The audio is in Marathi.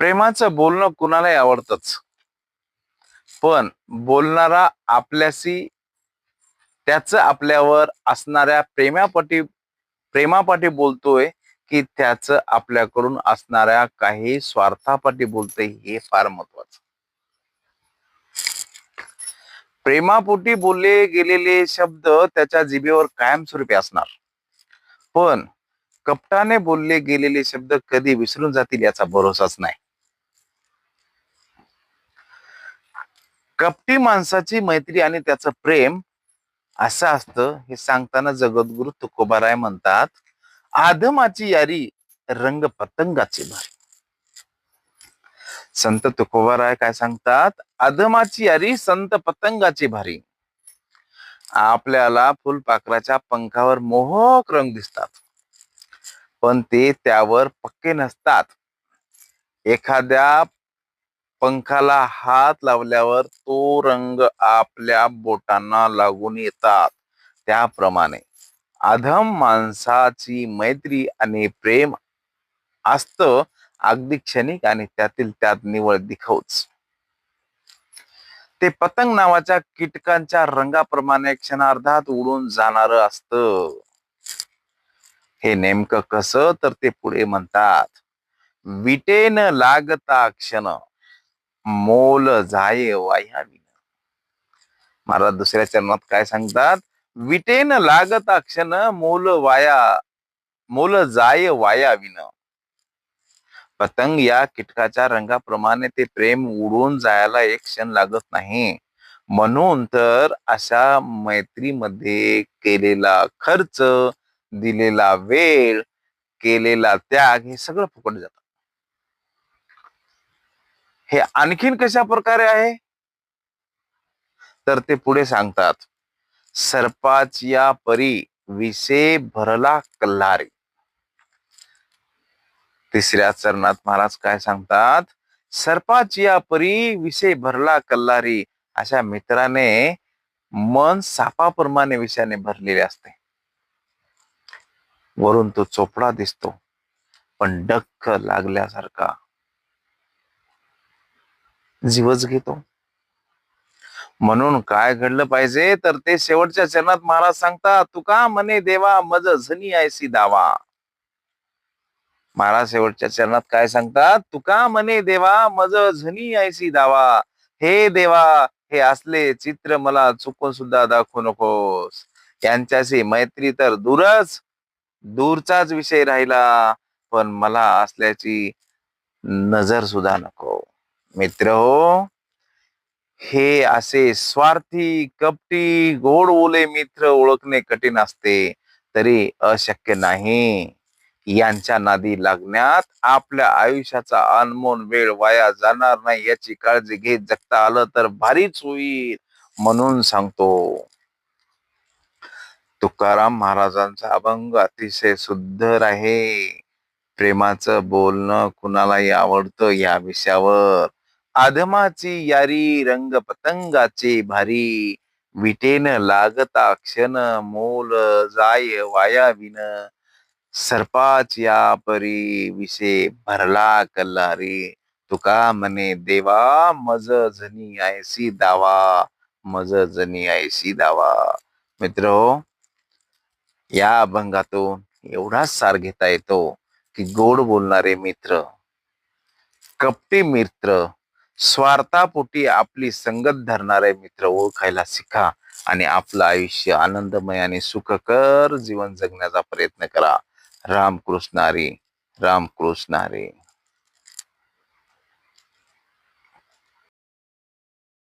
प्रेमाचं बोलणं कुणालाही आवडतच. पण बोलणारा आपल्याशी त्याच आपल्यावर असणाऱ्या प्रेमापाठी प्रेमापाठी बोलतोय की त्याच आपल्याकडून असणाऱ्या काही स्वार्थापाठी बोलतोय हे फार महत्वाचं प्रेमापोटी बोलले गेलेले शब्द त्याच्या जिभेवर कायमस्वरूपी असणार. पण कपटाने बोलले गेलेले शब्द कधी विसरून जातील याचा भरोसाच नाही. कपटी माणसाची मैत्री आणि त्याचं प्रेम असं असतं हे सांगताना जगद्गुरु तुकोबाराय म्हणतात आदमाची यारी रंग पतंगाची भारी. संत तुकोबाराय काय सांगतात? आदमाची यारी संत पतंगाची भारी. आपल्याला फुलपाखराच्या पंखावर मोहक रंग दिसतात. पण ते त्यावर पक्के नसतात. एखाद्या पंखाला हात लावल्यावर तो रंग आपल्या बोटांना लागून येतात. त्याप्रमाणे अधम माणसाची मैत्री आणि प्रेम असत अगदी क्षणिक आणि त्यातील त्यात निवळ दिखवच. ते पतंग नावाच्या कीटकांच्या रंगाप्रमाणे क्षणार्धात उडून जाणार असत. हे नेमकं कसं? तर ते पुढे म्हणतात. विटेन लागता क्षण. मोल जाय वाह्याविन महाराज दुसऱ्या चरणात काय सांगतात? विटेन लागत क्षण मोल वाया मोल जाय वाया वायाविन पतंग या कीटकाच्या रंगाप्रमाणे ते प्रेम उडून जायला एक क्षण लागत नाही. म्हणून तर अशा मैत्रीमध्ये केलेला खर्च दिलेला वेळ केलेला त्याग हे सगळं फुकट जात. हे आणखीन कशा प्रकारे आहे? तर ते पुढे सांगतात. सर्पाची या परी विषे भरला कल्हारी. तिसऱ्या चरणात महाराज काय सांगतात? सर्पाची या परी विषय भरला कल्लारी अशा मित्राने मन सापाप्रमाणे विषयाने भरलेले असते. वरून तो चोपडा दिसतो. पण डक्क लागल्यासारखा. जीवच घेतो. म्हणून काय घडलं पाहिजे तर ते शेवटच्या चरणात महाराज सांगतात तुका मने देवा मज झनी ऐसी दावा. महाराज शेवटच्या चरणात काय सांगतात तुका मने देवा मज झनी ऐसी दावा. हे देवा हे असले चित्र मला चुकून सुद्धा दाखवू नकोस. यांच्याशी मैत्री तर दूरच दूरचाच विषय राहिला पण मला असल्याची नजर सुद्धा नको. मित्र हो. हे असे स्वार्थी कपटी गोड ओले मित्र ओळखणे कठीण असते तरी अशक्य नाही. यांच्या नादी लागण्यात आपल्या आयुष्याचा अनमोल वेळ वाया जाणार नाही याची काळजी घेत जगता आलं तर भारीच होईल म्हणून सांगतो. तुकाराम महाराजांचा अभंग अतिशय सुंदर आहे प्रेमाचं बोलणं कुणालाही आवडतं या विषयावर. आधमाची यारी रंग पतंगाचे भारी. विटेन लागता क्षण मोल जाय वाया विन सर्पाच या परी विषे भरला कल्लारी तुका मने देवा मज जनी ऐसी दावा मज जनी ऐसी दावा. मित्र या अभंगातून एवढाच सार घेता येतो की गोड बोलणारे मित्र कपटी मित्र स्वार्थापोटी आपली संगत धरणारे मित्र ओळखायला शिका आणि आपलं आयुष्य आनंदमय आणि सुखकर जीवन जगण्याचा प्रयत्न करा. रामकृष्णारी रामकृष्णारी